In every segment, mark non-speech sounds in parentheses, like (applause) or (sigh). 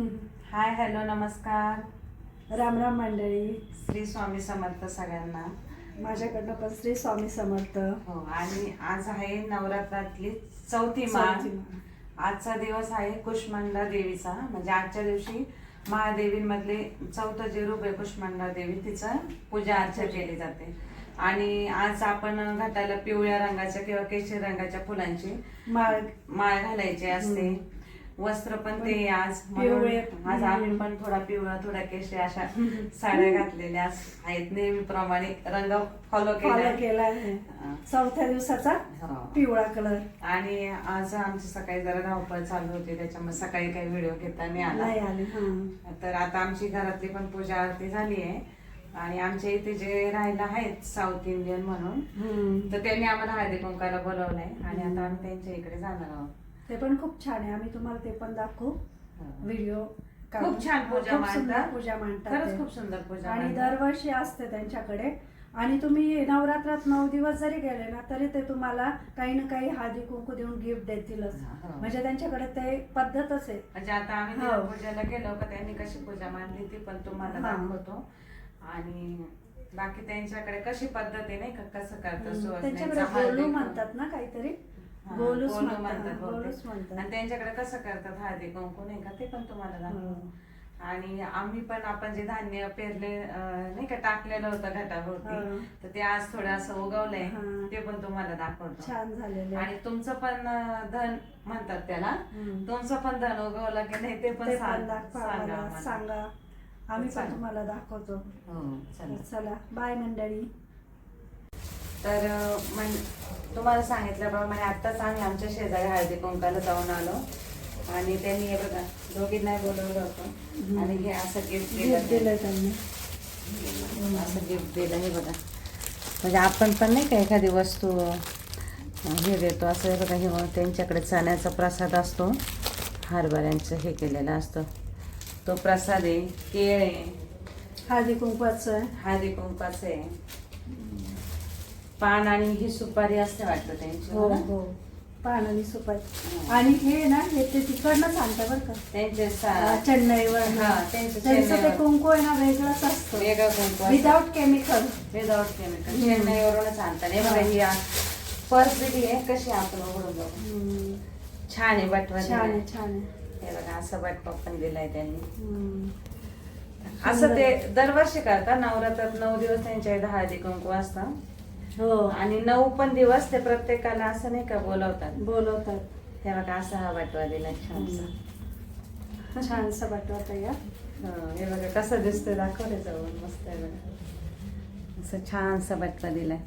Hi hello नमस्कार. राम राम मंडळी. श्री स्वामी समर्थ सगळ्यांना. माझ्याकडनं पण श्री स्वामी समर्थ. हो आणि आज आहे नवरात्रातली चौथी माळ. आजचा दिवस आहे कुष्मांडा देवीचा. म्हणजे आजच्या दिवशी महादेवींमधले चौथं जे रूप आहे कुष्मांडा देवी तिचं पूजा अर्चा केली जाते. आणि आज आपण घाटाला पिवळ्या रंगाच्या किंवा केशरी रंगाच्या फुलांची माळ. माळ घालायची असते. वस्त्र पण ते आज. म्हणून आज आम्ही पण थोडा पिवळा थोडा केशरी अशा साड्या घातलेल्या आहेत नेहमीप्रमाणे. रंग फॉलो केला चौथ्या दिवसाचा हो. पिवळा कलर आणि आज आमची सकाळी जरा धावपळ चालू होती त्याच्यामुळे सकाळी काही व्हिडिओ घेता नाही आला. आले हा. तर आता आमची घरातली पण पूजा आरती झाली आहे. आणि आमच्या इथे जे राहायला आहेत साऊथ इंडियन म्हणून. तर त्यांनी आम्हाला हळदी कुंकाला बोलवलंय. आणि आता आम्ही त्यांच्या इकडे जाणार आहोत. ते पण खूप छान आहे आम्ही तुम्हाला ते पण दाखवू हो. व्हिडिओ खूप छान पूजा सुंदर मांडतात. पूजा मांडतात. खूप सुंदर पूजा आणि. दरवर्षी असते त्यांच्याकडे आणि तुम्ही नवरात्रात नऊ दिवस जरी गेले ना तरी ते तुम्हाला काही ना काही हळदी कुंकू देऊन गिफ्ट देतीलच हो. म्हणजे त्यांच्याकडे ते पद्धतच आहे म्हणजे आता आम्ही हो. पूजेला गेलो का त्यांनी कशी पूजा मांडली ती पण तुम्हाला हा. दाखवतो आणि बाकी त्यांच्याकडे कशी पद्धत आहे नाही का कसं करतात त्यांच्याकडे. म्हणतात ना काहीतरी हा, गोलूच गोलू म्हणतात, बहुतेक. आणि त्यांच्याकडे कसं करतात? हळदी कुंकू नाही का? ते पण तुम्हाला आणि आम्ही पण आपण जे धान्य पेरले अं, नाही का टाकलेलं होतं हा. घटाभोवती तर ते आज थोडं असं उगवलंय. हा. ते पण तुम्हाला दाखवतो. छान झालेले आणि तुमचं पण अं, धन म्हणतात त्याला. हम्म. तुमचं पण धन उगवलं की नाही ते पण ते सांग- पण दाखवा सांगा आम्हाला, आम्हाला. सांगा. आम्ही पण चालेल. तुम्हाला दाखवतो. हो चला. चला बाय मंडळी. तर अं, म्हण- तुम्हाला सांगितल्याप्रमाणे आत्ताच आम्ही आमच्या शेजारी हळदी कुंकाला जाऊन आलो. आणि त्यांनी हे बघा दोघींना बोलवलं होतं. आणि हे असं गिफ्ट दिलंय दिलं त्यांनी. असं गिफ्ट दिलं हे बघा. म्हणजे आपण पण नाही का एखादी वस्तू हे देतो. असं हे बघा हे त्यांच्याकडे चण्याचा प्रसाद असतो. हरभऱ्यांचं हे केलेलं असतं. तो प्रसाद आहे केळ आहे. हळदी कुंकवाचं हळदी कुंकाचं आहे. पान आणि ही सुपारी असते वाटतं त्यांची हो ना? हो. पान आणि सुपारी. आणि हे ना हे ते तिकडनंच आणतं बरं का. त्यांचे सा- चेन्नईवर. हा, त्यांचं त्यांचं ते चेन्नईवर. कुंकू आहे ना वेगळंच असतं. वेगळं कुंकू विदाउट केमिकल विदाउट केमिकल. चेन्नईवरूनच आणतात. हे बघा ही. पर्स दिली आहे कशी आपण उघडून बघू. छान आहे बटवा छान आहे दिलाय. छान आहे. हे बघा असं बटवा पण दिलाय त्यांनी. हम्म. असं ते दरवर्षी करतात. नवरात्रात नऊ दिवस त्यांच्या इथं हळदी कुंकू असतं. हो आणि नऊ पण दिवस ते प्रत्येकाला असं नाही का बोलवतात बोलवतात ते बघा असा हा बटवा दिलाय छानसा छानसा बटवा या हं, हे बघा कसं दिसतंय दाखवले जवळ मस्त आहे बघा असं छानसा बटवा दिलाय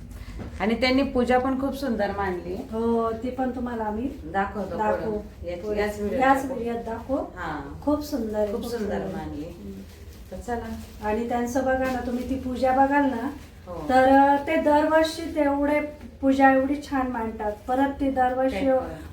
आणि त्यांनी पूजा पण खूप सुंदर मांडली हो ती पण तुम्हाला आम्ही दाखवतो दाखवू पुढं. याच-. याच व्हिडिओत याच दाखवू. व्हिडिओत दाखवू हा खूप सुंदर आहे, खूप सुंदर. मांडली हम्म. तर चला आणि त्यांचं बघा ना तुम्ही ती पूजा बघाल ना हो. तर ते दरवर्षी तेवढे पूजा एवढी छान मांडतात. परत ती दरवर्षी.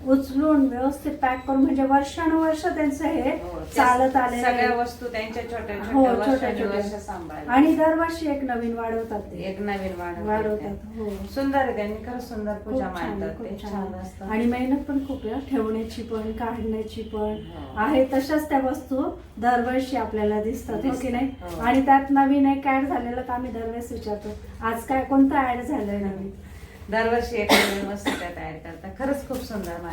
उचलून व्यवस्थित पॅक करून म्हणजे वर्षानुवर्ष त्यांचं हे हो, चालत आले सगळ्या वस्तू त्यांच्या छोट्या हो छोट्या छोट्या. आणि दरवर्षी एक नवीन वाढवतात ते. एक नवीन वाढ वाढवतात हो. सुंदर त्यांनी खरंच सुंदर पूजा मांडतात आणि मेहनत पण खूप आहे ठेवण्याची पण काढण्याची पण. हो. आहे तशाच त्या वस्तू दरवर्षी आपल्याला दिसतात हो की नाही? हो. आणि त्यात नवीन एक ऍड झालेलं तर आम्ही दरवेळेस विचारतो आज काय कोणतं ऍड झालंय नवीन? दरवर्षी एक नवीन वस्तू त्यात ऍड करतात. खरंच खूप सुंदर.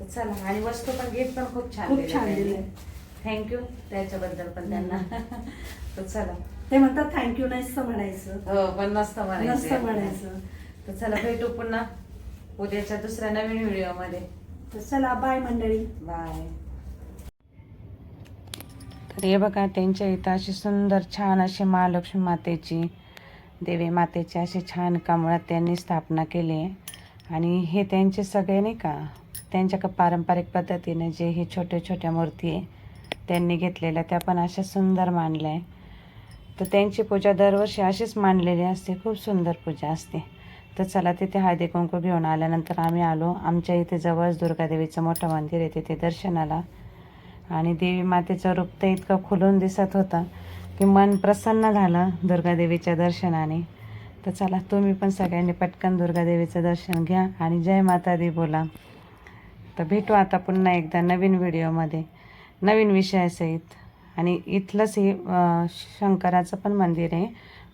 तर चला आणि वस्तू पण गिफ्ट पण खूप छान खूप छान दिलंय. थँक्यू त्याच्याबद्दल पण त्यांना. (laughs) तर चला. ते म्हणतात थँक्यू नसतं म्हणायचं. हो पण नसतं म्हणायचं. म्हणायचं. तर चला भेटू पुन्हा. उद्याच्या दुसऱ्या नवीन व्हिडिओमध्ये तर चला बाय मंडळी. बाय तर हे बघा त्यांच्या इथं अशी सुंदर छान अशी महालक्ष्मी मातेची देवी मातेची अशी छान कमळात त्यांनी स्थापना केली. आहे आणि हे त्यांचे सगळे नाही का त्यांच्या का पारंपरिक पद्धतीने जे हे छोट्या छोट्या मूर्ती आहे त्यांनी घेतलेल्या त्या पण अशा सुंदर मांडल्या आहे. तर त्यांची पूजा दरवर्षी अशीच मांडलेली असते खूप सुंदर पूजा असते. तर चला तिथे हळदी कुंकू घेऊन आल्यानंतर आम्ही आलो. आमच्या इथे जवळच दुर्गादेवीचं मोठं मंदिर आहे तिथे दर्शनाला. आणि देवी मातेचं रूप तर इतकं खुलून दिसत होतं. की मन प्रसन्न झालं दुर्गादेवीच्या दर्शनाने. तर चला तुम्ही पण सगळ्यांनी पटकन दुर्गादेवीचं दर्शन घ्या आणि जय माता दी बोला. तर भेटू आता पुन्हा एकदा नवीन व्हिडिओमध्ये. नवीन विषयासहित. आणि इथलंच हे शंकराचं पण मंदिर आहे.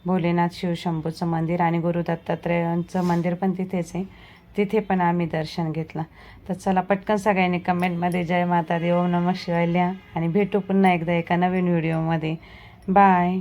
भोलेनाथ शिवशंभूचं मंदिर आणि गुरु दत्तात्रेयांचं मंदिर पण तिथेच आहे. तिथे पण आम्ही दर्शन घेतलं. तर चला पटकन सगळ्यांनी कमेंटमध्ये जय माता दी ओम नमः शिवाय लिहा. आणि भेटू पुन्हा एकदा एका नवीन व्हिडिओमध्ये. बाय